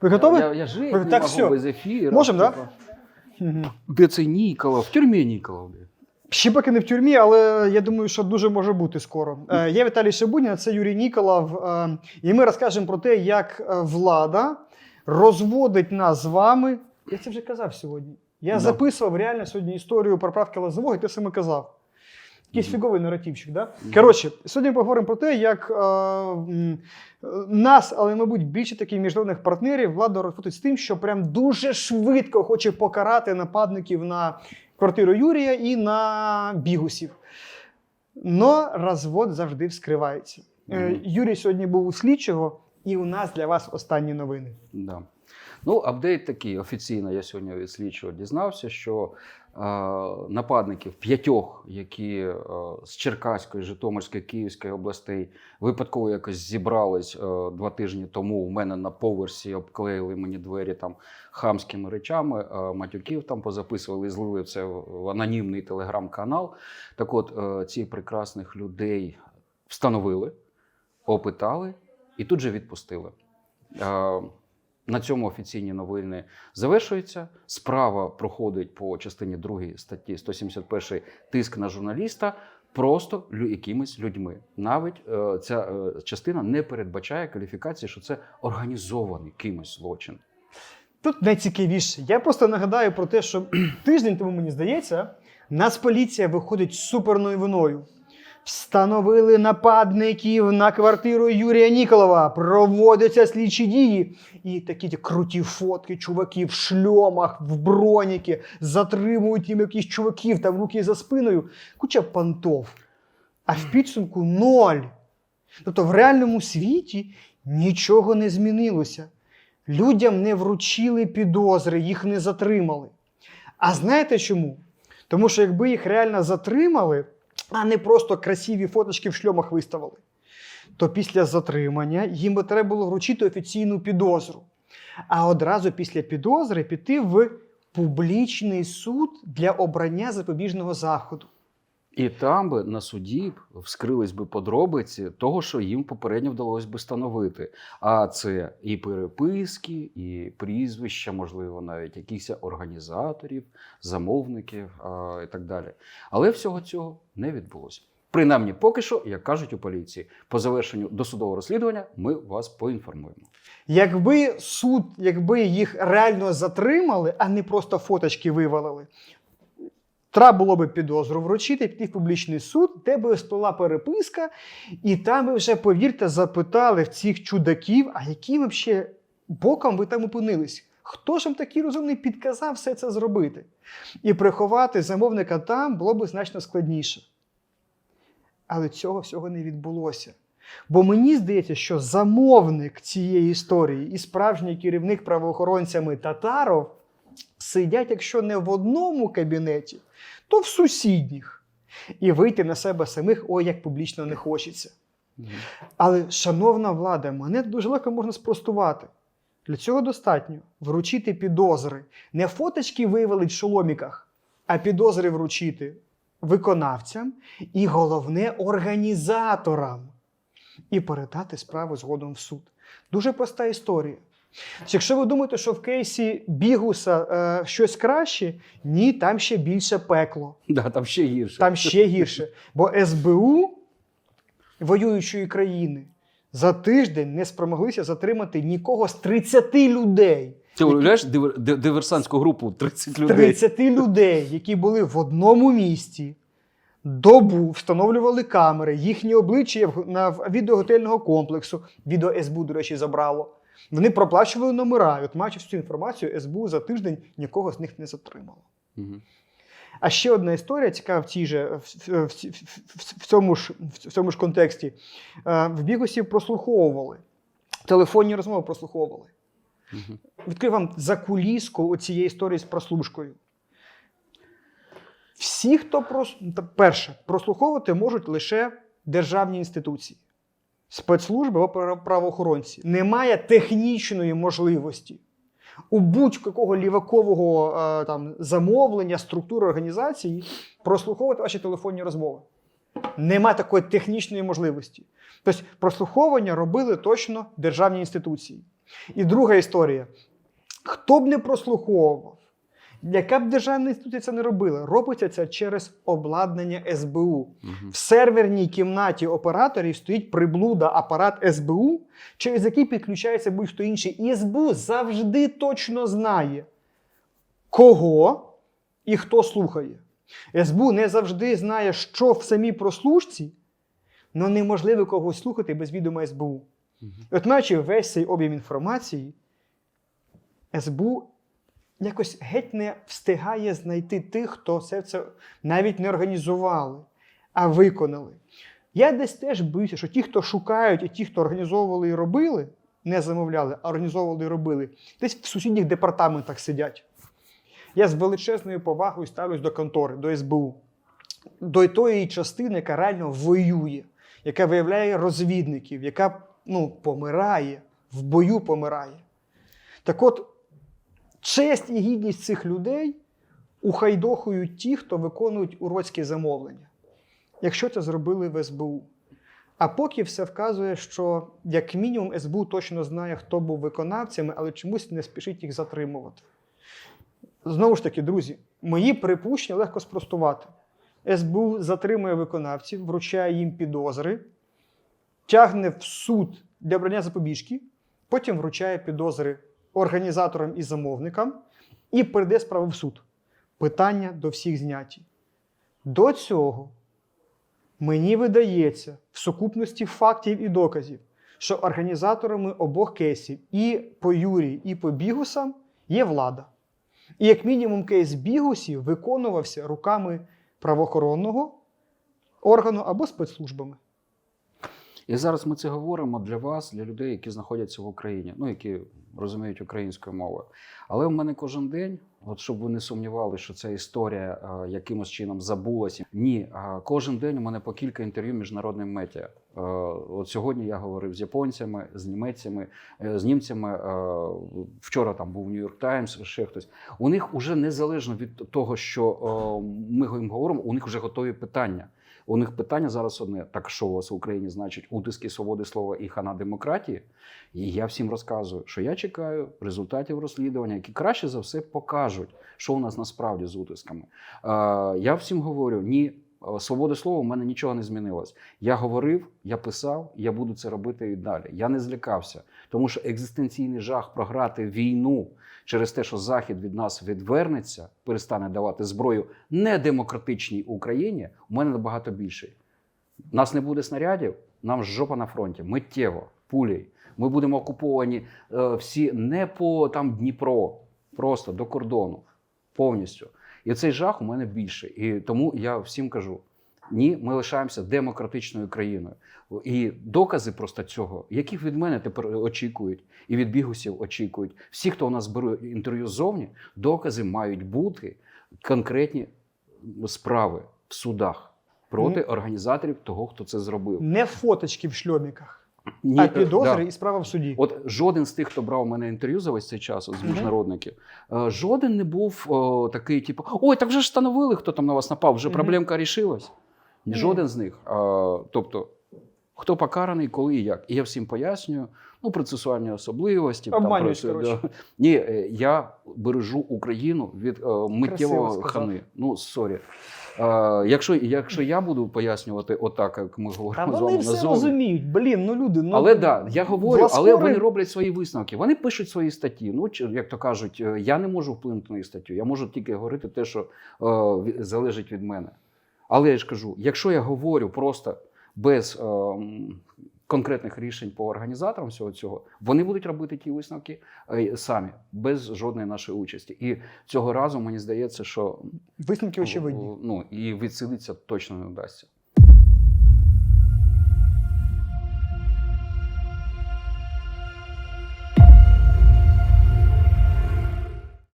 Ви готові? Я, я жить Так, не могу всё. без ефіру. Можем, да? типа. Мгм. Де цей Ніколов? В тюрмі Ніколов. блін. Ще поки не в тюрмі, але я думаю, що дуже може бути скоро. Е, Я Віталій Шабунін, це Юрій Ніколов. е, І ми розкажемо про те, як е, влада розводить нас з вами. Я це вже казав сьогодні. Я Да. записував реально сьогодні історію про правки Лозового, і те саме казав. Якийсь фіговий наративчик, да? Коротше, сьогодні поговоримо про те, як е, нас, але, мабуть, більше таких міжнародних партнерів влада розводить з тим, що прям дуже швидко хоче покарати нападників на квартиру Юрія і на бігусів. Но розвод завжди вскривається. Е, Юрій сьогодні був у слідчого, і у нас для вас останні новини. Да. Ну, апдейт такий офіційно. Я сьогодні від слідчого дізнався, що е, нападників п'ятьох, які е, з Черкаської, Житомирської, Київської областей випадково якось зібрались е, два тижні тому. У мене на поверсі обклеїли мені двері там хамськими речами, е, матюків там позаписували, і злили це в анонімний телеграм-канал. Так от, е, ці прекрасних людей встановили, опитали і тут же відпустили. Е, на цьому офіційні новини завершуються. Справа проходить по частині 2 статті 171 тиск на журналіста просто якимись людьми. Навіть е, ця е, частина не передбачає кваліфікації, що це організований кимось злочин. Тут найцікавіше. Я просто нагадаю про те, що тиждень тому, мені здається, Нацполіція виходить з суперновиною. Встановили нападників на квартиру Юрія Ніколова, проводяться слідчі дії. І такі ті круті фотки чуваків в шльомах, в броніки, затримують їм якісь чуваків, там руки за спиною. Куча понтов. А в підсумку ноль. Тобто в реальному світі нічого не змінилося. Людям не вручили підозри, їх не затримали. А знаєте чому? Тому що якби їх реально затримали, а не просто красиві фоточки в шльомах виставили, то після затримання їм би треба було вручити офіційну підозру. А одразу після підозри піти в публічний суд для обрання запобіжного заходу. І там би на суді вскрились би подробиці того, що їм попередньо вдалося би встановити. А це і переписки, і прізвища, можливо, навіть якихось організаторів, замовників а, і так далі. Але всього цього не відбулося. Принаймні, поки що, як кажуть у поліції, по завершенню досудового розслідування ми вас поінформуємо. Якби суд, якби їх реально затримали, а не просто фоточки вивалили, треба було би підозру вручити, піти в публічний суд, де би сплила переписка, і там би вже, повірте, запитали в цих чудаків, а яким взагалі боком ви там опинились? Хто ж вам такий розумний підказав все це зробити? І приховати замовника там було б значно складніше. Але цього всього не відбулося. Бо мені здається, що замовник цієї історії і справжній керівник правоохоронцями Татаров сидять, якщо не в одному кабінеті, то в сусідніх. І вийти на себе самих ой як публічно не хочеться. Але, шановна влада, мене дуже легко можна спростувати. Для цього достатньо вручити підозри. Не фоточки виявилить в шоломіках, а підозри вручити виконавцям і головне організаторам. І передати справу згодом в суд. Дуже проста історія. Якщо ви думаєте, що в кейсі Бігуса е, щось краще, ні, там ще більше пекло. Да, там ще гірше. Там ще гірше. Бо СБУ воюючої країни за тиждень не спромоглися затримати нікого з 30 людей. Ти уявляєш диверсантську групу 30 людей. 30 людей, які були в одному місті, добу встановлювали камери, їхні обличчя на в- відеоготельного комплексу. Відео СБУ, до речі, забрало. Вони проплачували номера. І От маючи всю інформацію, СБУ за тиждень нікого з них не затримало. А ще одна історія цікава в цій же в, в, в, цьому ж в цьому ж контексті. Е, В бігусі прослуховували, телефонні розмови прослуховували. Мгм. Відкрию вам закуліску цієї історії з прослушкою. Всі, хто прос... перше, прослуховувати можуть лише державні інституції, спецслужби або пра- правоохоронці. Немає технічної можливості у будь-якого лівакового е, там, замовлення, структури організації прослуховувати ваші телефонні розмови. Нема такої технічної можливості. Тобто прослуховування робили точно державні інституції. І друга історія. Хто б не прослуховував, яка б державна інституція це не робила, робиться це через обладнання СБУ. Мгм. В серверній кімнаті операторів стоїть приблуда апарат СБУ, через який підключається будь-хто інший. І СБУ завжди точно знає, кого і хто слухає. СБУ не завжди знає, що в самій прослушці, але неможливо когось слухати без відома СБУ. Мгм. От маючи весь цей об'єм інформації, СБУ якось геть не встигає знайти тих, хто все це навіть не організували, а виконали. Я десь теж боюся, що ті, хто шукають, і ті, хто організовували і робили, не замовляли, а організовували і робили, десь в сусідніх департаментах сидять. Я з величезною повагою ставлюсь до контори, до СБУ, до тої частини, яка реально воює, яка виявляє розвідників, яка ну, помирає, в бою помирає. Так от, честь і гідність цих людей ухайдохують ті, хто виконують уродські замовлення, якщо це зробили в СБУ. А поки все вказує, що як мінімум СБУ точно знає, хто був виконавцями, але чомусь не спішить їх затримувати. Знову ж таки, друзі, мої припущення легко спростувати. СБУ затримує виконавців, вручає їм підозри, тягне в суд для обрання запобіжки, потім вручає підозри організаторам і замовникам і передає справу в суд. Питання до всіх зняті. До цього мені видається в сукупності фактів і доказів, що організаторами обох кейсів і по Юрії, і по Бігусам є влада. І як мінімум кейс Бігусів виконувався руками правоохоронного органу або спецслужбами. І зараз ми це говоримо для вас, для людей, які знаходяться в Україні, ну які розуміють українською мовою. Але в мене кожен день, от щоб ви не сумнівалися, що ця історія е, якимось чином забулася. Ні, е, кожен день у мене по кілька інтерв'ю міжнародним медіа. Е, от сьогодні я говорив з японцями, з німецями, з німцями. вчора там був Нью-Йорк Таймс, ще хтось. У них уже незалежно від того, що ми їм говоримо, у них вже готові питання. У них питання зараз одне: так що у вас в Україні значить утиски свободи слова і хана демократії? І я всім розказую, що я чекаю результатів розслідування, які краще за все покажуть, що у нас насправді з утисками. Е, я всім говорю: ні, е, свобода слова у мене нічого не змінилось. Я говорив, я писав, я буду це робити і далі. Я не злякався, тому що екзистенційний жах програти війну через те, що Захід від нас відвернеться, перестане давати зброю недемократичній Україні, у мене набагато більший. Нас не буде снарядів, нам жопа на фронті, миттєво, пулей. Ми будемо окуповані е, всі не по там Дніпро, просто до кордону, повністю. І цей жах у мене більший. І тому я всім кажу: ні, ми лишаємося демократичною країною. І докази просто цього, яких від мене тепер очікують, і від бігусів очікують. Всі, хто у нас бере інтерв'ю ззовні, докази мають бути конкретні справи в судах проти організаторів того, хто це зробив. Не фоточки в шльоміках, Ні, а е, підозри да. і справа в суді. От жоден з тих, хто брав у мене інтерв'ю за весь цей час з міжнародників, е, жоден не був о, такий, типу, ой, так вже ж встановили, хто там на вас напав, вже Мгм. проблемка рішилась. Ні. Жоден з них. А, тобто, хто покараний, коли і як. І я всім пояснюю, ну, процесуальні особливості. Обманюють, про- коротше. да. Ні, е, я бережу Україну від е, миттєвого хани. Ну, сорі. Якщо, якщо я буду пояснювати отак, як ми говоримо з вони вами все розуміють. Блін, ну люди, ну але да, я говорю, власкори- але вони роблять свої висновки. Вони пишуть свої статті. Ну як то кажуть, е, я не можу вплинути на її статтю. Я можу тільки говорити те, що е, залежить від мене. Але я ж кажу: якщо я говорю просто без е, конкретних рішень по організаторам всього цього, вони будуть робити ті висновки е, самі, без жодної нашої участі. І цього разу мені здається, що висновки очевидні. ну і відсилитися точно не вдасться.